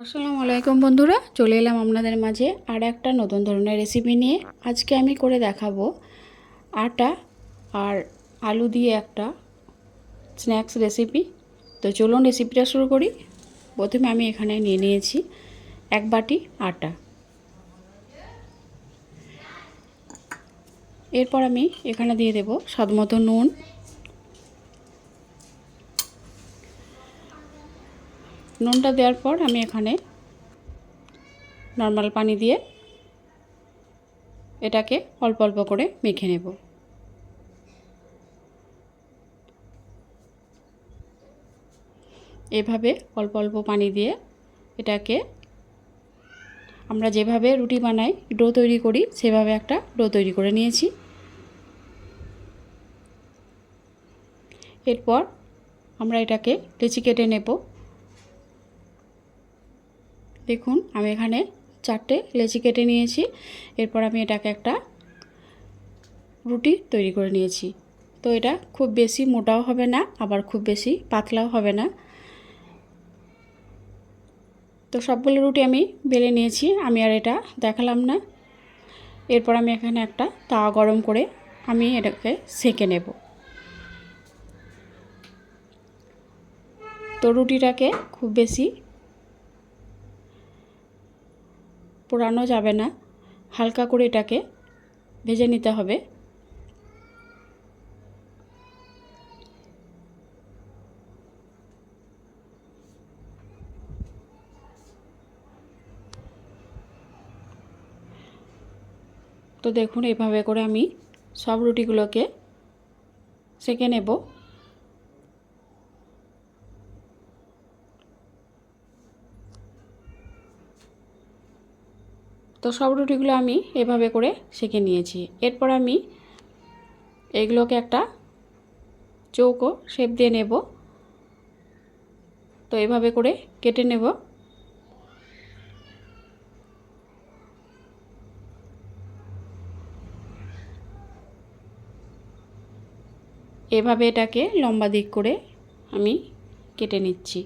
আসসালামু আলাইকুম বন্ধুরা, চলে এলাম আপনাদের মাঝে আর একটা নতুন ধরনের রেসিপি নিয়ে। আজকে আমি করে দেখাবো আটা আর আলু দিয়ে একটা স্ন্যাক্স রেসিপি তো চলুন রেসিপিটা শুরু করি। প্রথমে আমি এখানে নিয়ে নিয়েছি এক বাটি আটা। এরপর আমি এখানে দিয়ে দেব স্বাদ নুন নুনটা দেওয়ার পর আমি এখানে নর্মাল পানি দিয়ে এটাকে অল্প অল্প করে মেখে নেব। এভাবে অল্প অল্প পানি দিয়ে এটাকে আমরা যেভাবে রুটি বানাই, ডো তৈরি করি, সেভাবে একটা ডো তৈরি করে নিয়েছি। এরপর আমরা এটাকে লেচি কেটে নেব। দেখুন, আমি এখানে চারটে লেচি কেটে নিয়েছি। এরপর আমি এটাকে একটা রুটি তৈরি করে নিয়েছি। তো এটা খুব বেশি মোটাও হবে না, আবার খুব বেশি পাতলাও হবে না। তো সবগুলো রুটি আমি বেলে নিয়েছি, আমি আর এটা দেখালাম না। এরপর আমি এখানে একটা তাওয়া গরম করে আমি এটাকে সেঁকে নেব। তো রুটিটাকে খুব বেশি পোড়ানো যাবে না। হালকা করে এটাকে ভেজে নিতে হবে। তো দেখুন, এভাবে করে আমি সব রুটিগুলোকে সেঁকে নেব। তো সব রুটিগুলো আমি এভাবে করে সেঁকে নিয়েছি। এরপর আমি এগুলোকে একটা চৌকো শেপ দিয়ে নেব। তো এভাবে করে কেটে নেব। এভাবে এটাকে লম্বা দিক করে আমি কেটে নিচ্ছি।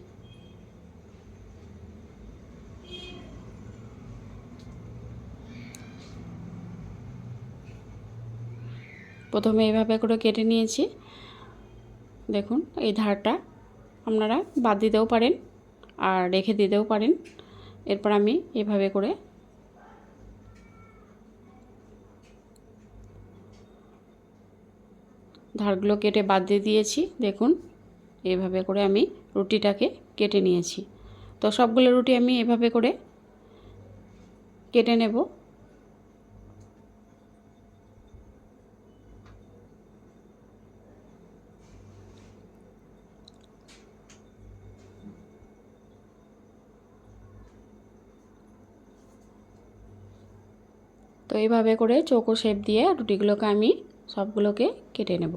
প্রথমে এইভাবে করে কেটে নিয়েছি। দেখুন, এই ধারটা আপনারা বাদ দিতেও পারেন আর রেখে দিতেও পারেন। এরপর আমি এভাবে করে ধারগুলো কেটে বাদ দিয়ে দিয়েছি। দেখুন, এভাবে করে আমি রুটিটাকে কেটে নিয়েছি। তো সবগুলো রুটি আমি এভাবে করে কেটে নেব। তো এইভাবে করে চৌকো শেপ দিয়ে রুটিগুলোকে আমি সবগুলোকে কেটে নেব।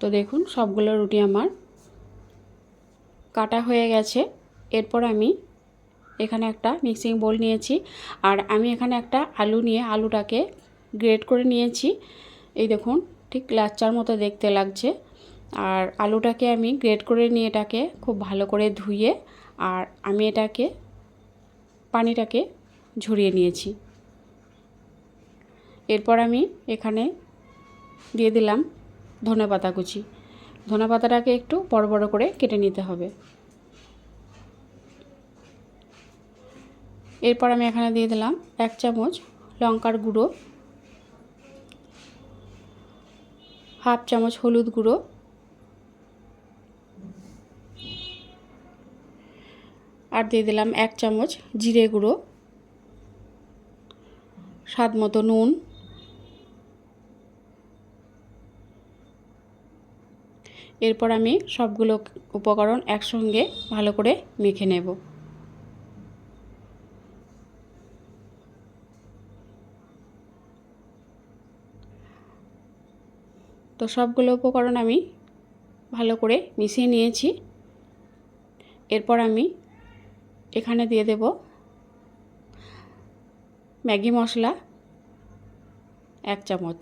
তো দেখুন সবগুলো রুটি আমার কাটা হয়ে গেছে। এরপর আমি এখানে একটা মিক্সিং বোল নিয়েছি। আর আমি এখানে একটা আলু নিয়ে আলুটাকে গ্রেট করে নিয়েছি। এই দেখুন, ঠিক লাচ্চার মতো দেখতে লাগছে। আর আলুটাকে আমি গ্রেট করে নিয়ে এটাকে খুব ভালো করে ধুয়ে আর আমি এটাকে পানিটাকে ঝরিয়ে নিয়েছি। এরপর আমি এখানে দিয়ে দিলাম ধনে পাতা কুচি। ধনে পাতাটাকে একটু বড় বড় করে কেটে নিতে হবে। এরপর আমি এখানে দিয়ে দিলাম এক চামচ লঙ্কার গুঁড়ো, হাফ চামচ হলুদ গুঁড়ো, আর দিয়ে দিলাম এক চামচ জিরে গুঁড়ো, স্বাদ মতো নুন, এরপর আমি সবগুলো উপকরণ একসঙ্গে ভালো করে মেখে নেব। তো সবগুলো উপকরণ আমি ভালো করে মিশিয়ে নিয়েছি। এরপর আমি এখানে দিয়ে দেব ম্যাগি মশলা এক চামচ।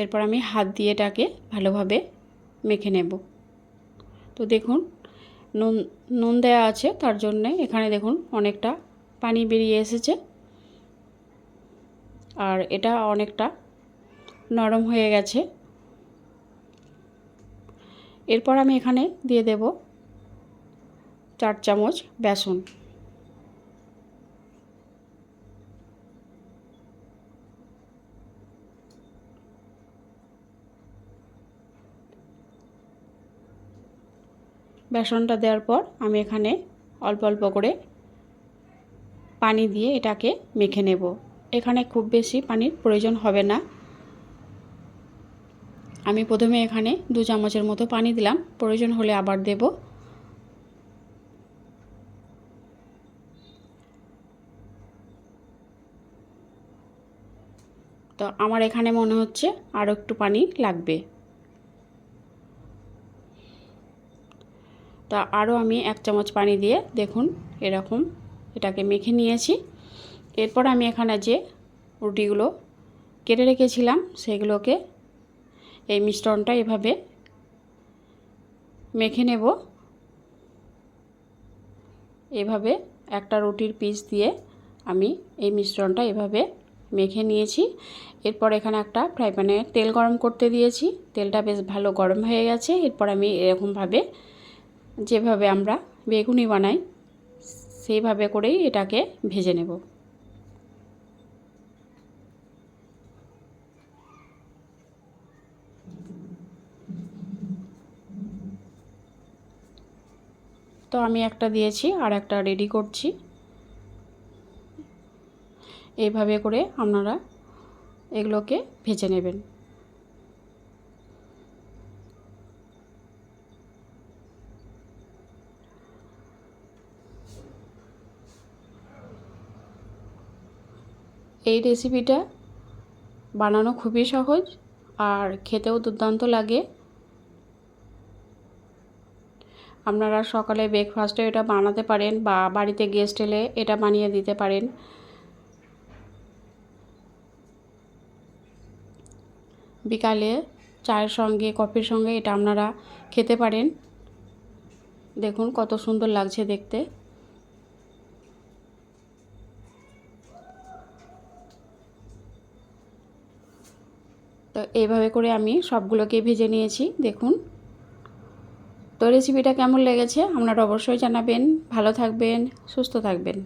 এরপর আমি হাত দিয়ে এটাকে ভালোভাবে মেখে নেব। তো দেখুন, নুন নুন দেওয়া আছে, তার জন্যে এখানে দেখুন অনেকটা পানি বেরিয়ে এসেছে। আর এটা অনেকটা নরম হয়ে গেছে। এরপর আমি এখানে দিয়ে দেব চার চামচ বেসন। বেসনটা দেওয়ার পর আমি এখানে অল্প অল্প করে পানি দিয়ে এটাকে মেখে নেব। এখানে খুব বেশি পানির প্রয়োজন হবে না। আমি প্রথমে এখানে দু চামচের মতো পানি দিলাম। প্রয়োজন হলে আবার দেব। তো আমার এখানে মনে হচ্ছে আরও একটু পানি লাগবে। তা আরও আমি এক চামচ পানি দিয়ে দেখুন এরকম এটাকে মেখে নিয়েছি। এরপর আমি এখানে যে রুটিগুলো কেটে রেখেছিলাম, সেগুলোকে এই মিশ্রণটা এভাবে মেখে নেব। এভাবে একটা রুটির পিস দিয়ে আমি এই মিশ্রণটা এভাবে মেখে নিয়েছি। এরপর এখানে একটা ফ্রাই প্যানে তেল গরম করতে দিয়েছি। তেলটা বেশ ভালো গরম হয়ে গেছে। এরপর আমি এরকমভাবে যেভাবে আমরা বেগুনি বানাই, সেইভাবে করেই এটাকে ভেজে নেব। তো আমি একটা দিয়েছি আর একটা রেডি করছি। এইভাবে করে আপনারা এগুলোকে ভেজে নেবেন। এই রেসিপিটা বানানো খুবই সহজ আর খেতেও দুর্দান্ত লাগে। আপনারা সকালে ব্রেকফাস্টে এটা বানাতে পারেন বা বাড়িতে গেস্ট এলে এটা বানিয়ে দিতে পারেন। বিকালে চায়ের সঙ্গে, কফির সঙ্গে এটা আপনারা খেতে পারেন। দেখুন কত সুন্দর লাগছে দেখতে। তো এইভাবে করে আমি সবগুলোকে ভেজে নিয়েছি, দেখুন। তো রেসিপিটা কেমন লেগেছে? আপনারা অবশ্যই জানাবেন। ভালো থাকবেন সুস্থ থাকবেন।